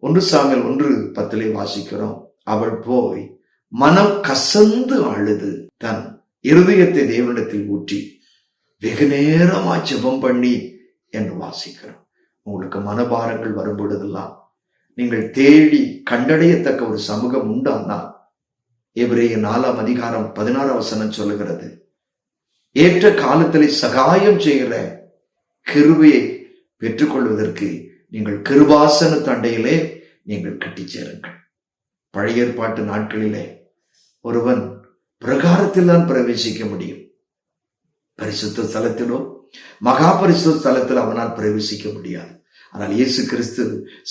ஒன்று சாமியல் ஒன்று பத்திலே வாசிக்கிறோம். அவள் போய் மனம் கசந்து அழுது. தன் இருதயத்தை தேவனிடத்தில் ஊற்றி வெகு நேரமா ஜெபம் பண்ணி என்று வாசிக்கிறோம். உங்களுக்கு மனபாரங்கள் வரும் பொழுதெல்லாம் நீங்கள் தேடி கண்டடையத்தக்க ஒரு சமூகம் உண்டானால் எபிரேய நாலாம் அதிகாரம் பதினாறு வசனம் சொல்லுகிறது ஏற்ற காலத்திலே சகாயம் செய்கிற கிருவையை பெற்றுக்கொள்வதற்கு நீங்கள் கிருபாசன தண்டையிலே நீங்கள் கட்டிச் சேருங்கள். பழைய ஏற்பாட்டு நாட்களிலே ஒருவன் பிரகாரத்தில் தான் பிரவேசிக்க முடியும். பரிசுத்த ஸ்தலத்திலோ மகா பரிசுத்த ஸ்தலத்தில் அவனால் பிரவேசிக்க முடியாது. ஆனால் இயேசு கிறிஸ்து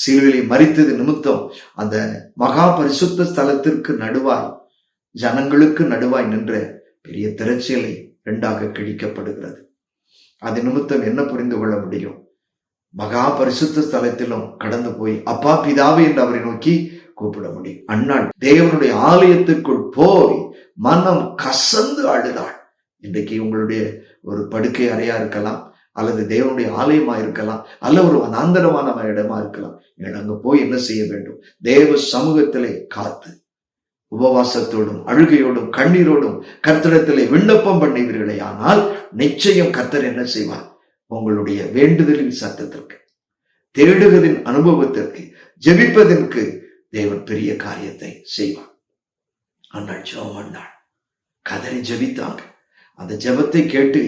சிலுவிலை மறித்தது நிமித்தம் அந்த மகா பரிசுத்த ஸ்தலத்திற்கு நடுவாய் ஜனங்களுக்கு நடுவாய் நின்ற பெரிய திரைச்சலை இரண்டாக கிழிக்கப்படுகிறது. அது நிமித்தம் என்ன புரிந்து கொள்ள முடியும்? மகா பரிசுத்த ஸ்தலத்திலும் கடந்து போய் அப்பா பிதாவே என்று அவரை நோக்கி கூப்பிட முடியும் அண்ணாள் தேவனுடைய ஆலயத்துக்குள் போய் மனம் கசந்து அழுதாள். இன்றைக்கு உங்களுடைய ஒரு படுக்கை அறையா இருக்கலாம் அல்லது தேவனுடைய ஆலயமா இருக்கலாம் அல்ல ஒரு அனாந்தரமான இடமா இருக்கலாம். நீங்கள் அங்க போய் என்ன செய்ய வேண்டும்? தேவ சமூகத்திலே காத்து உபவாசத்தோடும் அழுகையோடும் கண்ணீரோடும் கர்த்தடத்திலே விண்ணப்பம் பண்ணுவீர்களே ஆனால் நிச்சயம் கர்த்தர் என்ன செய்வார்? உங்களுடைய வேண்டுதலின் சத்தத்திற்கு தேடுகிறதின் அனுபவத்திற்கு ஜெபிப்பதற்கு தேவன் பெரிய காரியத்தை செய்வான் அண்ணாள் ஜெபம் அண்ணாள் கதறி ஜெபித்தாங்க. அந்த ஜெபத்தை கேட்டு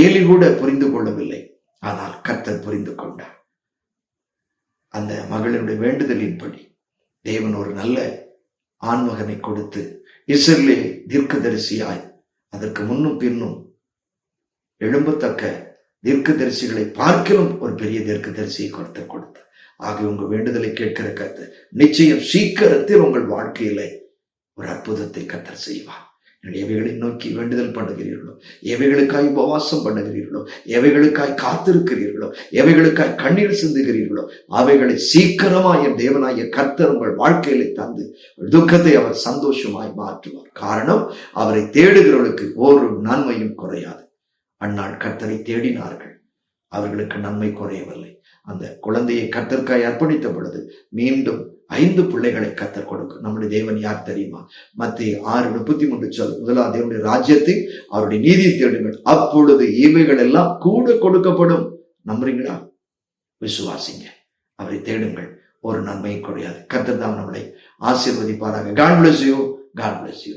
ஏலி கூட புரிந்து கொள்ளவில்லை. ஆனால் கர்த்தர் புரிந்து கொண்டார். அந்த மகளினுடைய வேண்டுதலின்படி தேவன் ஒரு நல்ல ஆண்மகனை கொடுத்து இஸ்ரேலே தீர்க்கதரிசியாய் அதற்கு முன்னும் பின்னும் எழும்பத்தக்க தீர்க்கதரிசிகளை பார்க்கிலும் ஒரு பெரிய தீர்க்க தரிசியை கொடுத்து. கொடுத்தார் ஆகிய உங்க வேண்டுதலை கேட்கிற கருத்து நிச்சயம் சீக்கிரத்தில் உங்கள் வாழ்க்கையில ஒரு அற்புதத்தை கத்தர் செய்வார். எவைகளை நோக்கி வேண்டுதல் பண்ணுகிறீர்களோ எவைகளுக்காய் உபவாசம் பண்ணுகிறீர்களோ எவைகளுக்காய் காத்திருக்கிறீர்களோ எவைகளுக்காய் கண்ணீர் சிந்துகிறீர்களோ அவைகளை சீக்கிரமா என் தேவனாய கர்த்தர் உங்கள் வாழ்க்கையில தந்து துக்கத்தை அவர் சந்தோஷமாய் மாற்றுவார். காரணம் அவரை தேடுகிறவர்களுக்கு ஒரு நன்மையும் குறையாது. அந்நாள் கர்த்தரை தேடினார்கள். அவர்களுக்கு நன்மை குறையவில்லை. அந்த குழந்தையை கத்தற்காய் அர்ப்பணித்த பொழுது மீண்டும் ஐந்து பிள்ளைகளை கத்தர் கொடுக்கும். நம்முடைய தேவன் யார் தெரியுமா? மத்திய ஆறு முப்பத்தி மூன்று சொல். முதலாம் தேவனுடைய ராஜ்யத்தை அவருடைய நீதியை தேடுங்கள். அப்பொழுது இவைகள் எல்லாம் கூட கொடுக்கப்படும். நம்புறீங்களா? விசுவாசிங்க. அவரை தேடுங்கள். ஒரு நன்மையும் குறையாது. கத்தர் தான் நம்மளை ஆசீர்வதிப்பாராக. God bless you God bless you